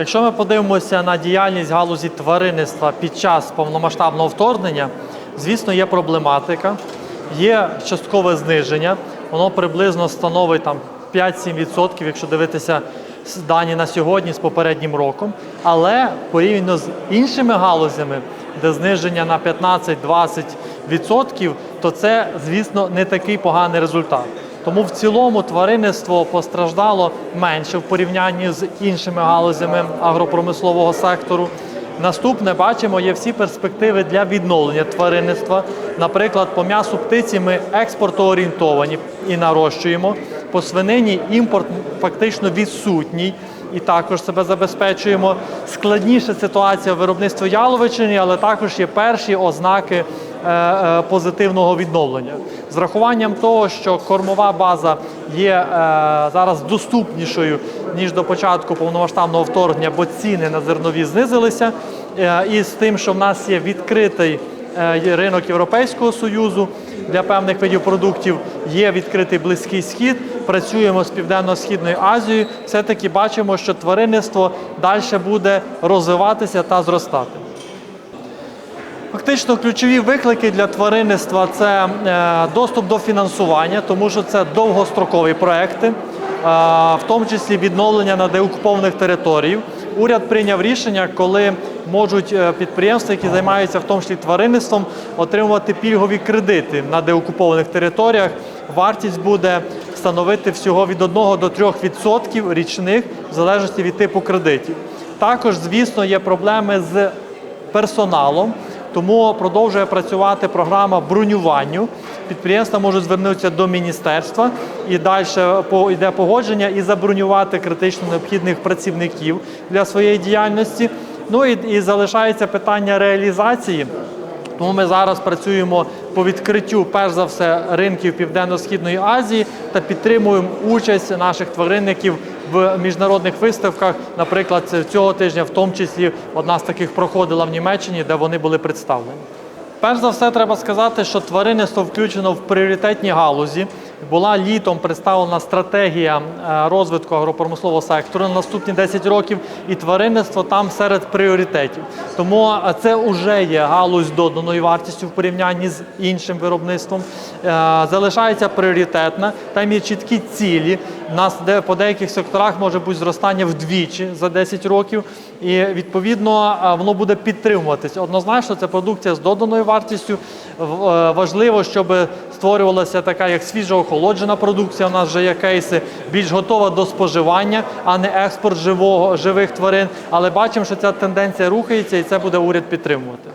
Якщо ми подивимося на діяльність галузі тваринництва під час повномасштабного вторгнення, звісно, є проблематика, є часткове зниження, воно приблизно становить там 5-7%, якщо дивитися дані на сьогодні з попереднім роком. Але порівняно з іншими галузями, де зниження на 15-20%, то це, звісно, не такий поганий результат. Тому в цілому тваринництво постраждало менше в порівнянні з іншими галузями агропромислового сектору. Наступне бачимо, є всі перспективи для відновлення тваринництва. Наприклад, по м'ясу птиці ми експортоорієнтовані і нарощуємо. По свинині імпорт фактично відсутній і також себе забезпечуємо. Складніша ситуація в виробництві яловичини, але також є перші ознаки позитивного відновлення. З рахуванням того, що кормова база є е, зараз доступнішою ніж до початку повномасштабного вторгнення, бо ціни на зернові знизилися. Е, і з тим, що в нас є відкритий е, ринок Європейського союзу для певних видів продуктів, є відкритий близький схід. Працюємо з південно-східною Азією. Все таки бачимо, що тваринництво далі буде розвиватися та зростати. Фактично ключові виклики для тваринництва це е, доступ до фінансування, тому що це довгострокові проекти, е, в тому числі відновлення на деокупованих територіях. Уряд прийняв рішення, коли можуть е, підприємства, які займаються в тому числі тваринництвом, отримувати пільгові кредити на деокупованих територіях. Вартість буде становити всього від 1 до 3% річних, в залежності від типу кредитів. Також, звісно, є проблеми з персоналом. Тому продовжує працювати програма бронюванню. Підприємства можуть звернутися до міністерства і далі по- йде погодження і забронювати критично необхідних працівників для своєї діяльності. Ну і, і залишається питання реалізації. Тому ми зараз працюємо по відкриттю, перш за все, ринків Південно-Східної Азії та підтримуємо участь наших тваринників в міжнародних виставках. Наприклад, цього тижня, в тому числі, одна з таких проходила в Німеччині, де вони були представлені. Перш за все, треба сказати, що тваринництво включено в пріоритетні галузі. Була літом представлена стратегія е, розвитку агропромислового сектору на наступні 10 років, і тваринництво там серед пріоритетів. Тому е, це вже є галузь з доданою вартістю в порівнянні з іншим виробництвом. Е, Залишається пріоритетна. Там є чіткі цілі. Нас де по деяких секторах може бути зростання вдвічі за 10 років, і відповідно воно буде підтримуватися. Однозначно, це продукція з доданою вартістю. Важливо, щоб створювалася така як свіжоохолоджена продукція. У нас вже є кейси більш готова до споживання, а не експорт живого живих тварин. Але бачимо, що ця тенденція рухається, і це буде уряд підтримувати.